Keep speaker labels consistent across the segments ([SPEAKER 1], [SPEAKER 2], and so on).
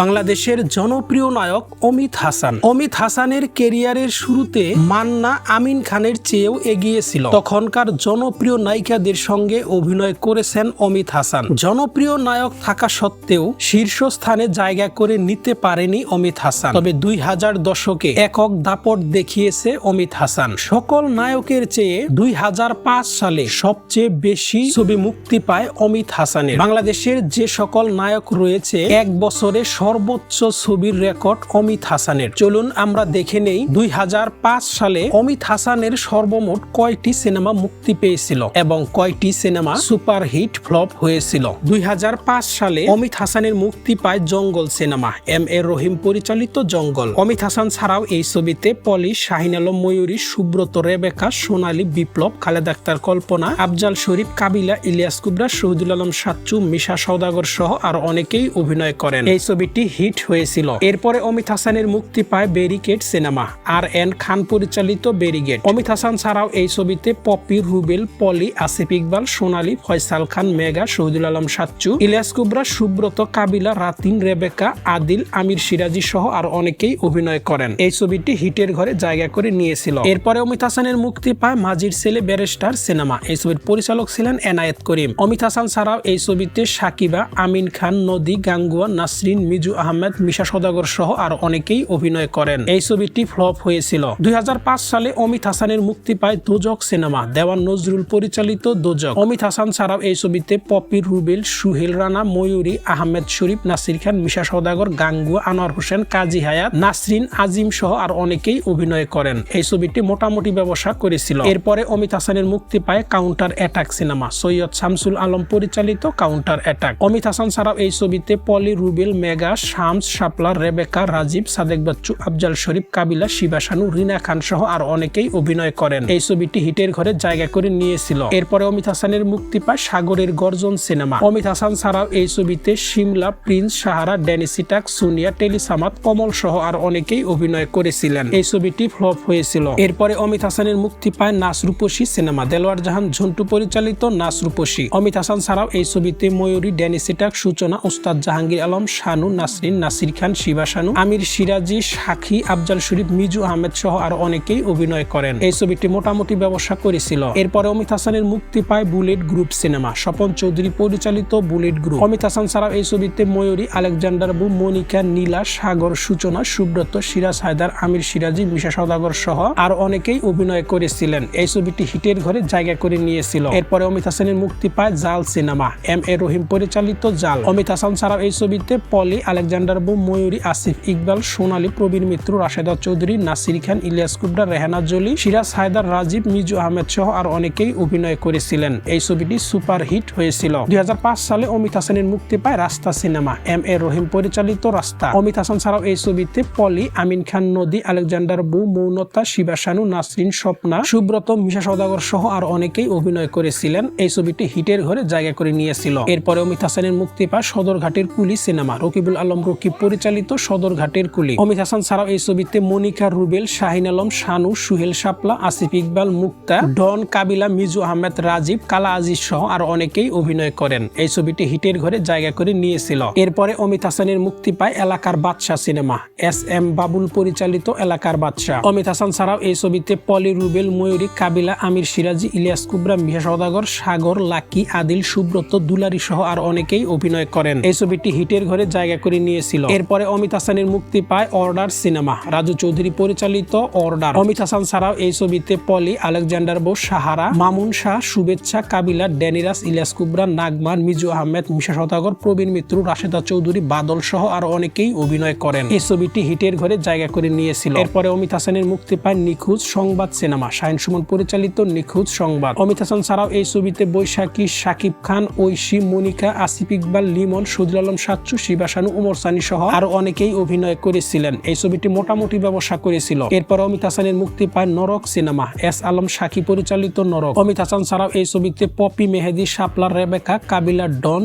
[SPEAKER 1] বাংলাদেশের জনপ্রিয় নায়ক অমিত হাসান। অমিত হাসানের কেরিয়ারের শুরুতে মান্না আমিন খানের চেয়েও এগিয়ে ছিল তখনকার জনপ্রিয় নায়িকাদের সঙ্গে অভিনয় করেছেন অমিত হাসান। জনপ্রিয় নায়ক থাকা সত্ত্বেও শীর্ষস্থানে জায়গা করে নিতে পারেনি অমিত হাসান। তবে দুই হাজার দশকে একক দাপট দেখিয়েছে অমিত হাসান। সকল নায়কের চেয়ে দুই হাজার পাঁচ সালে সবচেয়ে বেশি ছবি মুক্তি পায় অমিত হাসানের। বাংলাদেশের যে সকল নায়ক রয়েছে, এক বছরে সর্বোচ্চ ছবির রেকর্ড অমিত হাসানের। চলুন আমরা দেখে নেই দুই সালে অমিত হাসানের সর্বমোট কয়টি সিনেমা মুক্তি পেয়েছিল এবং কয়টি সিনেমা সুপারহিট ফ্লপ হয়েছিল। দুই সালে অমিত হাসানের মুক্তি পায় জঙ্গল সিনেমা, এম এ রহিম পরিচালিত জঙ্গল। অমিত হাসান ছাড়াও এই ছবিতে পলি শাহিন আলম, ময়ূরী, সুব্রত, রেবেকা, সোনালী, বিপ্লব, খালেদ আক্তার, কল্পনা, আফজাল শরীফ, কাবিলা, ইলিয়াস কুবরা, শহীদুল আলম সাচ্চু, মিশা সৌদাগর সহ আর অনেকেই অভিনয় করেন। এই ছবিটি হিট হয়েছিল। এরপরে অমিত হাসানের মুক্তি পায় barricade cinema, R N Khan পরিচালিত ব্যারিগেড অমিত হাসান ছাড়াও এই ছবিতে পপি রুবেল, পলি, আসিফ ইকবাল, সোনালী, ফয়সাল খান, মেগা, শহীদুল আলম সাচ্চু, ইলিয়াস কুবরা, সুব্রত, কাবিলা, রাতিন, রেবেকা, আদিল, আমির সিরাজি সহ আর অনেকেই অভিনয় করেন। এই ছবিটি হিটের ঘরে জায়গা করে নিয়েছিল। এরপরে অমিত হাসানের মুক্তি পায় মাজির ছেলে ব্যারিস্টার সিনেমা। এই ছবির পরিচালক ছিলেন এনায়েত করিম। অমিত হাসান ছাড়াও এই ছবিতে সাকিবা, আমিন খান, নদী, গাঙ্গুয়া, নাসরিন মিজু আহমেদ, মিশা সদাগর সহ আর অনেকেই অভিনয় করেন। এই ছবিটি ফ্লপ হয়েছিল। দুই সালে অমিত হাসানের মুক্তি পায় দোজক সিনেমা, দেওয়ান নজরুল পরিচালিত দোজক। অমিত হাসান ছাড়াও এই ছবিতে পপি রুবেল, সুহেল রানা, ময়ূরী আহমেদ শরীফ, নাসির খান, মিশা সদাগর, গাঙ্গুয়া, আনোয়ার হোসেন, কাজী হায়াত, নাসরিন আজিম সহ আর অনেকেই অভিনয় করেন। এই ছবিটি মোটামুটি ব্যবসা করেছিল। এরপরে অমিত হাসানের মুক্তি পায় counter attack cinema, Syed Shamsul Alam পরিচালিত কাউন্টার অ্যাটাক। অমিত হাসান ছাড়াও এই ছবিতে পলি রুবেল, মেগা শামস, শাপলা, রেবেকা, রাজীব, সাদেক বাচ্চু, আফজাল শরীফ, কাবিলা শিবাসানু রিনা খান সহ আর অনেকেই অভিনয় করেন। এই ছবিটি হিটের ঘরে জায়গা করে নিয়েছিল। এরপরে অমিত হাসানের মুক্তি পায় সাগরের গর্জন সিনেমা। অমিত হাসান ছাড়াও এই ছবিতে শিমলা প্রিন্স, সাহারা ড্যানিসিটাক সুনিয়া টেলিসামাত কমল সহ আর অনেকেই অভিনয় করেছিলেন। এই ছবিটি ফ্লপ হয়েছিল। এরপরে অমিত হাসানের মুক্তি পায় নাসরূপসী সিনেমা। দেলোয়ার জাহান, ঝন্টু পরিচালিত নাসরূপসী অমিত হাসান ছাড়াও এই ছবিতে ময়ূরী ড্যানিসিটাক সূচনা, ওস্তাদ জাহাঙ্গীর আলম, শানু নাসরিন, নাসির খান শিবাসানু আমির সিরাজি সাখী আফজাল শরীফ, মিজু আহমেদ সহ আর অনেকেই অভিনয় করেন। এই ছবিটি মোটামুটি ব্যবসা করেছিল। এরপরে অমিত হাসানের মুক্তি পায় bullet group cinema. Swapan Chowdhury পরিচালিত বুলেট গ্রুপ। অমিত হাসান ছাড়াও এই ছবিতে ময়ূরী, আলেকজান্ডার বু, মনিকা, নীলা, সাগর, সূচনা, সুব্রত সিরাজ হায়দার আমির সিরাজি, মিশা সদাগর সহ আর অনেকেই অভিনয় করেছিলেন। এই ছবিটি হিটের ঘরে জায়গা করে নিয়েছিল। এরপরে অমিত হাসানের মুক্তি পায় জাল সিনেমা। এম এ রহিম পরিচালিত জাল। অমিত হাসান ছাড়াও এই ছবিতে পলি আলেকজান্ডার বু ময়ূরী আসিফ ইকবাল, সোনালী প্রবীণ মিত্র, রাশেদা চৌধুরী, নাসির খান, ইলিয়াস কুবরা রেহানা জলি, সিরাজ হায়দার, রাজীব, মিজু আহমেদ সহ আর অনেকেই অভিনয় করেছিলেন। এই ছবিটি সুপার হিট হয়েছিল। দুই সালে অমিত হাসানের মুক্তি পায় রাস্তা সিনেমা। এম এ রহিম পরিচালিত রাস্তা। অমিত হাসান ছাড়াও এই ছবিতে পলি, আমিন খান, নদী, আলেকজান্ডার বু, মৌনতা শিবাসানু নাসরিন, স্বপ্না, সুব্রত, মিশা সদাগর সহ আর অনেকেই অভিনয় করেছিলেন। এই ছবিটি হিটের ঘরে জায়গা করে নিয়েছিল। এরপরে অমিত হাসানের মুক্তি পায় সদরঘাটের কুলি সিনেমা। রকিবুল আলম রকিব পরিচালিত সদরঘাটের কুলি। অমিত হাসান ছাড়াও এই ছবিতে মনিকা রুবেল, শাহিন আলম, শানু, সুহেল শাপলা, আসিফ ইকবাল, মুক্তা, ডন, কাবিলা, মিজু আহমেদ, রাজীব, কালা আজিজ সহ আর অনেকেই অভিনয় করেন। এই ছবিটি হিটের ঘরে জায়গা করে নিয়েছিল। এরপরে অমিত হাসানের মুক্তি পায় এলাকার বাদশাহ সিনেমা। এস এম বাবুল পরিচালিত এলাকার বাদশাহ। অমিত হাসান ছাড়াও এই ছবিতে পলি রুবেল, ময়ূরী, কাবিলা, আমির সিরাজি, ইলিয়াস কুবরা মিহা সদাগর সাগর, লাকি, আদিল, সুব্রত, দুলারি সহ আর অনেকেই অভিনয় করেন। এই ছবিটি হিটের ঘরে জায়গা করে নিয়েছিল। এরপরে অমিত হাসানের মুক্তি পায় অর্ডার সিনেমা। রাজু চৌধুরী পরিচালিত অর্ডার। অমিত হাসান ছাড়াও এই ছবিতে পলি, আলেকজান্ডার বোস, সাহারা, মামুন শাহ, শুভেচ্ছা, কাবিলা ড্যানিরাস ইলিয়াস কুবরা, নাগমান, মিজু আহমেদ, মিশা সদাগর প্রবীণ মিত্র, রাশেদা চৌধুরী, বাদল সহ আর অনেকেই অভিনয় করেন। এই ছবিটি হিটের ঘরে জায়গা করে নিয়েছিল। এরপরে অমিত হাসানের মুক্তি পায় নিখুঁজ সংবাদ সিনেমা। শাহিন সুমন পরিচালিত নিখুঁজ সংবাদ। অমিত হাসান ছাড়াও এই ছবিতে বৈশাখী, শাকিব খান, ঐশী, মনিকা, আসিফ ইকবাল, লিমন, সজুল আলম, সাচ্চু শিবাসানু উমর সানি সহ আরও অনেকেই অভিনয় করেছিলেন। এই ছবিটি মোটামুটি ব্যবসা করেছিল। এরপর অমিত হাসানের মুক্তি পায় নরক সিনেমা। এস আলম সাকি পরিচালিত নরক। অমিত হাসান ছাড়াও এই ছবিতে পপি মেহেদি শাপলার রেবেকা, কাবিলা ডন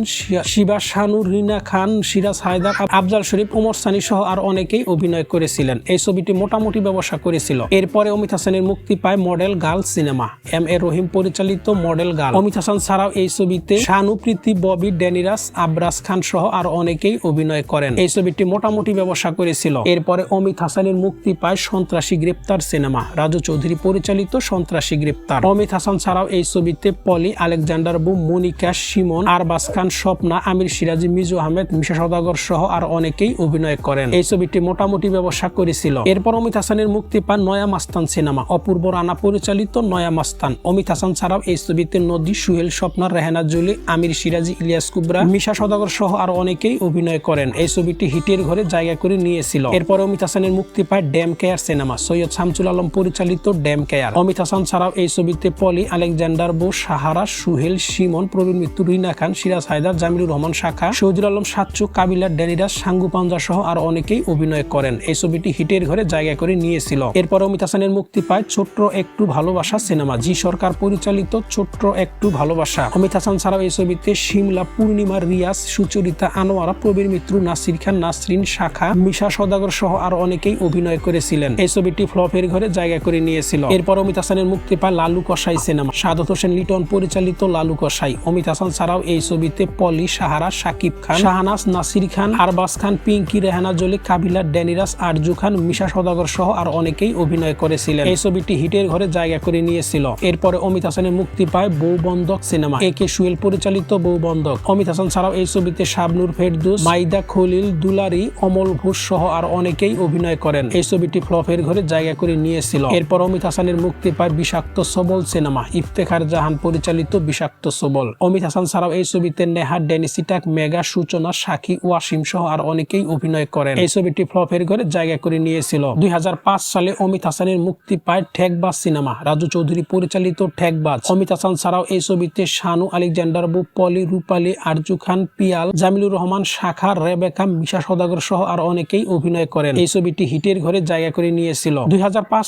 [SPEAKER 1] শিবা শানু, রিনা খান, সিরাজ হায়দার আফজাল শরীফ, উমর সানি সহ আর অনেকেই অভিনয় করেছিলেন। এই ছবিটি মোটামুটি ব্যবসা করেছিল। এরপরে অমিত হাসানের মুক্তি পায় model girl cinema. M A Rahim পরিচালিত মডেল গার্ল। অমিত হাসান ছাড়াও এই ছবিতে শানু, প্রীতি, ববি ড্যানিরাস আবরাজ খান সহ আর অনেকেই অভিনয় অভিনয় করেন। এই ছবিটি মোটামুটি ব্যবসা করেছিল। এরপরে অমিত হাসানের মুক্তি পায় সন্ত্রাসী গ্রেপ্তার সিনেমা। রাজু চৌধুরী পরিচালিত সন্ত্রাসী গ্রেপ্তার। অমিত হাসান ছাড়াও এই ছবিতে পলি, আলেকজান্ডার বু মনিকা সিমন আরবাস খান, স্বপ্না, আমির সিরাজি, মিজু আহমেদ, মিশা সদাগর সহ আর অনেকেই অভিনয় করেন। এই ছবিটি মোটামুটি ব্যবসা করেছিল। এরপর অমিত হাসানের মুক্তি পান নয়া মাস্তান সিনেমা। অপূর্ব রানা পরিচালিত নয়া মাস্তান। অমিত হাসান ছাড়াও এই ছবিতে নদী, সুহেল, স্বপ্না, রেহানা, জুলি, আমির সিরাজি, ইলিয়াস কুবরা, মিশা সদাগর সহ আর অনেকেই অভিনয় করেন। এই ছবিটি হিটের ঘরে জায়গা করে নিয়েছিল। এরপর অমিত হাসানের মুক্তি পায় damn care cinema. Syed Shamsul Alam পরিচালিত ড্যাম কেয়ার। অমিত হাসান ছাড়াও এই ছবিতে পলি আলেকজান্ডার বো সাহারা, সুহেল সিমন প্রবীণ মিত্র, রিনা খান, সিরাজ হায়দার, জামিলুর রহমান শাখা শহীদুল আলম, সাচ্চু, কাবিলা ড্যানিরাজ সাঙ্গু পাঞ্জা সহ আর অনেকেই অভিনয় করেন। এই ছবিটি হিটের ঘরে জায়গা করে নিয়েছিল। এরপর অমিত হাসানের মুক্তি পায় ছোট্ট একটু ভালোবাসা সিনেমা। জি সরকার পরিচালিত ছোট্ট একটু ভালোবাসা। অমিত হাসান ছাড়াও এই ছবিতে শিমলা, পূর্ণিমা, রিয়াজ, সুচরিতা, আনোয়ারা প্রবীর মিত্র নাসির খান নাসরিন শাখা, মিশা সদাগর সহ আর অনেকেই অভিনয় করেছিলেন। এই ছবিটি ফ্লপের ঘরে জায়গা করে নিয়েছিল। এরপর অমিত হাসানের মুক্তি পায় লালু কসাই সিনেমা। সাদত হোসেন লিটন পরিচালিত লালু কসাই। অমিত হাসান ছাড়াও এই ছবিতে পলি, সাহারা সাকিব খান শাহানাস নাসির খান, আরবাস খান, পিঙ্কি, রেহানা জলি, কাবিলা ড্যানিরাস আরজু খান, মিশা সদাগর সহ আর অনেকেই অভিনয় করেছিলেন। এই ছবিটি হিটের ঘরে জায়গা করে নিয়েছিল। এরপরে অমিত হাসানের মুক্তি পায় বউ বন্ধক সিনেমা। এ কে সুয়েল পরিচালিত বউ বন্ধক অমিত হাসান ছাড়াও এই ছবিতে শাবনুর ফেরদুস, মাইদা খলিল, দুলারি, অমল ঘোষ সহ আর অনেকেই অভিনয় করেন। এই ছবিটি ফ্লপের ঘরে জায়গা করে নিয়েছিল। এরপর অমিত হাসানের মুক্তি পায় বিষাক্ত সবল সিনেমা। ইফতেখার জাহান পরিচালিত বিষাক্ত সবল। অমিত হাসান ছাড়াও এই ছবিতে নেহা ডেনিসিটাক মেগা, সূচনা, সাকি, ওয়াসিম সহ আর অনেকেই অভিনয় করেন। এই ছবিটি ফ্লপের ঘরে জায়গা করে নিয়েছিল। দুই হাজার পাঁচ সালে অমিত হাসানের মুক্তি পায় ঠেকবাজ সিনেমা। রাজু চৌধুরী পরিচালিত ঠেকবাজ। অমিত হাসান ছাড়াও এই ছবিতে শানু আলেকজান্ডার বু, পলি রূপালী, আরজু খান, পিয়াল, জামিলুর রহমান, শাখা রেবেকা, মিশা সদাগর সহ আর অনেকেই অভিনয় করেন। এই ছবিটি হিটের ঘরে জায়গা করে নিয়েছিল। দুই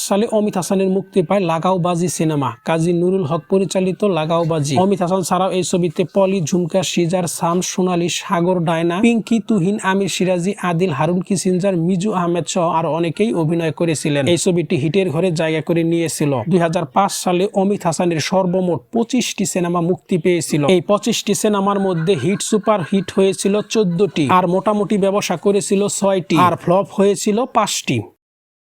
[SPEAKER 1] সালে অমিত হাসানের মুক্তি পায় লাগাও বাজি সিনেমা। কাজী নুরুল হক পরিচালিত লাগাও বাজি অমিত হাসান ছাড়াও এই ছবিতে পলি, ঝুমকা, সিজার, সাম, সোনালী, সাগর, ডায়না, পিঙ্কি, তুহিন, আমির সিরাজি, আদিল, হারুন কিসিনজার মিজু আহমেদ সহ আর অনেকেই অভিনয় করেছিলেন। এই ছবিটি হিটের ঘরে জায়গা করে নিয়েছিল। দুই হাজার পাঁচ সালে অমিত হাসানের সর্বমোট পঁচিশটি সিনেমা মুক্তি পেয়েছিল। এই পঁচিশটি সিনেমার মধ্যে হিট সুপার হিট হয়েছিল চোদ্দটি। আর মোটামুটি ব্যবসা করেছিল ছয়টি। আর ফ্লপ হয়েছিল পাঁচটি।